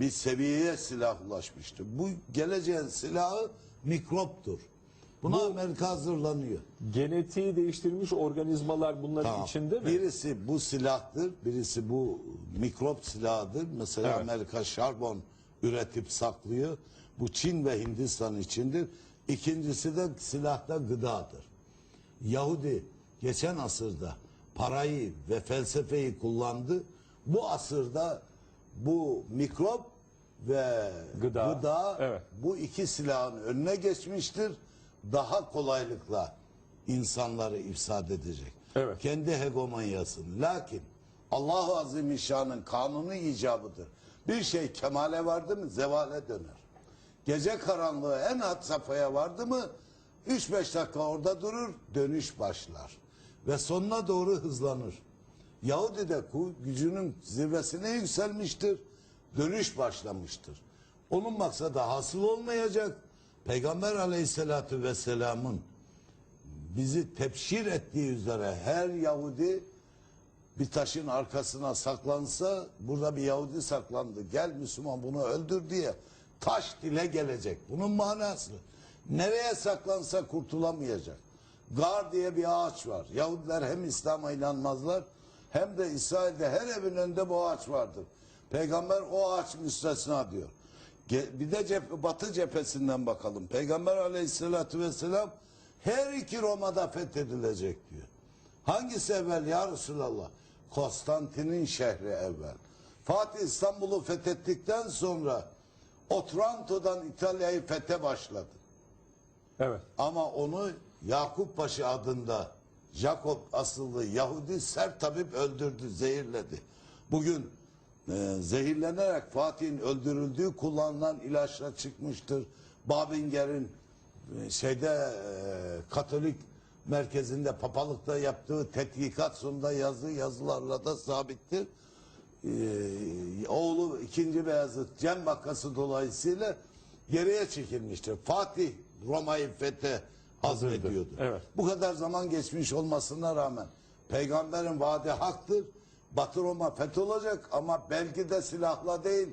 bir seviyeye silah ulaşmıştır. Bu geleceğin silahı mikroptur. Buna Amerika hazırlanıyor. Genetiği değiştirilmiş organizmalar bunların Tamam. içinde mi? Birisi bu silahtır, birisi bu mikrop silahıdır. Mesela Evet. Amerika şarbon üretip saklıyor. Bu Çin ve Hindistan içindir. İkincisi de silahta gıdadır. Yahudi geçen asırda parayı ve felsefeyi kullandı. Bu asırda bu mikrop ve Gıda. gıda, Evet. bu iki silahın önüne geçmiştir. Daha kolaylıkla insanları ifsad edecek. Evet. Kendi hegemonyasını. Lakin Allahu Azimüşşan'ın kanunu icabıdır. Bir şey kemale vardı mı zevale döner. Gece karanlığı en hat safhaya vardı mı 3-5 dakika orada durur dönüş başlar. Ve sonuna doğru hızlanır. Yahudi de ku- gücünün zirvesine yükselmiştir. Dönüş başlamıştır. Onun maksadı hasıl olmayacak. Peygamber aleyhissalatü vesselamın bizi tepşir ettiği üzere her Yahudi bir taşın arkasına saklansa burada bir Yahudi saklandı. Gel Müslüman bunu öldür diye taş dile gelecek. Bunun manası. Nereye saklansa kurtulamayacak. Gar diye bir ağaç var. Yahudiler hem İslam'a inanmazlar hem de İsrail'de her evin önünde bu ağaç vardır. Peygamber o ağaç müstesna diyor. Bir de cephe, batı cephesinden bakalım. Peygamber aleyhissalatü vesselam her iki Roma'da fethedilecek diyor. Hangisi evvel ya Resulallah? Konstantin'in şehri evvel. Fatih İstanbul'u fethettikten sonra Otranto'dan İtalya'yı fethe başladı. Evet. Ama onu Yakup Paşa adında Jacob asıllı Yahudi sert tabip öldürdü, zehirledi. Bugün e, zehirlenerek Fatih'in öldürüldüğü kullanılan ilaçla çıkmıştır. Babinger'in e, şeyde e, Katolik merkezinde papalıkta yaptığı tetkikat sonunda yazdığı yazılarla da sabittir. Ee, oğlu 2. Beyazıt Cem vakası dolayısıyla geriye çekilmiştir. Fatih Roma'yı fethe hazrediyordu. Evet. Bu kadar zaman geçmiş olmasına rağmen peygamberin vaadi haktır. Batı Roma fetholacak ama belki de silahla değil.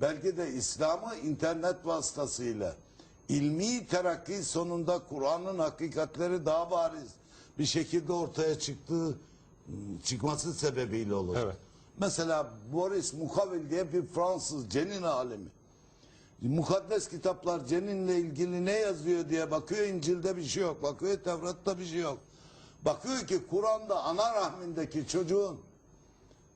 Belki de İslam'ı internet vasıtasıyla ilmi terakki sonunda Kur'an'ın hakikatleri daha bariz bir şekilde ortaya çıktığı çıkması sebebiyle olacak. Evet. Mesela Boris Mukavil diye bir Fransız cenin alimi. Mukaddes kitaplar ceninle ilgili ne yazıyor diye bakıyor İncil'de bir şey yok. Bakıyor Tevrat'ta bir şey yok. Bakıyor ki Kur'an'da ana rahmindeki çocuğun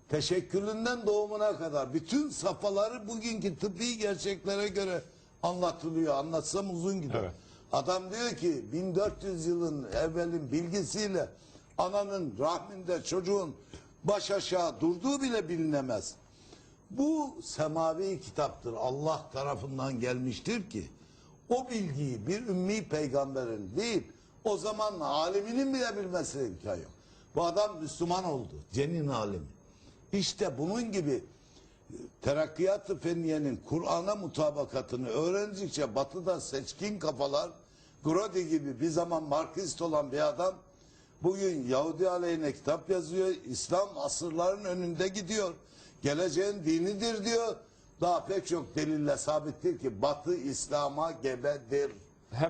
teşekkülünden doğumuna kadar bütün safhaları bugünkü tıbbi gerçeklere göre anlatılıyor. Anlatsam uzun gider. Evet. Adam diyor ki 1400 yılın evvelin bilgisiyle ananın rahminde çocuğun baş aşağı durduğu bile bilinemez. Bu semavi kitaptır. Allah tarafından gelmiştir ki o bilgiyi bir ümmi peygamberin değil o zaman aliminin bile bilmesine imkan yok. Bu adam Müslüman oldu. Cenin alimi. İşte bunun gibi e, terakkiyat-ı fenniyenin Kur'an'a mutabakatını öğrendikçe batıda seçkin kafalar Grodi gibi bir zaman Marksist olan bir adam bugün Yahudi aleyhine kitap yazıyor. İslam asırların önünde gidiyor. Geleceğin dinidir diyor. Daha pek çok delille sabittir ki Batı İslam'a gebedir.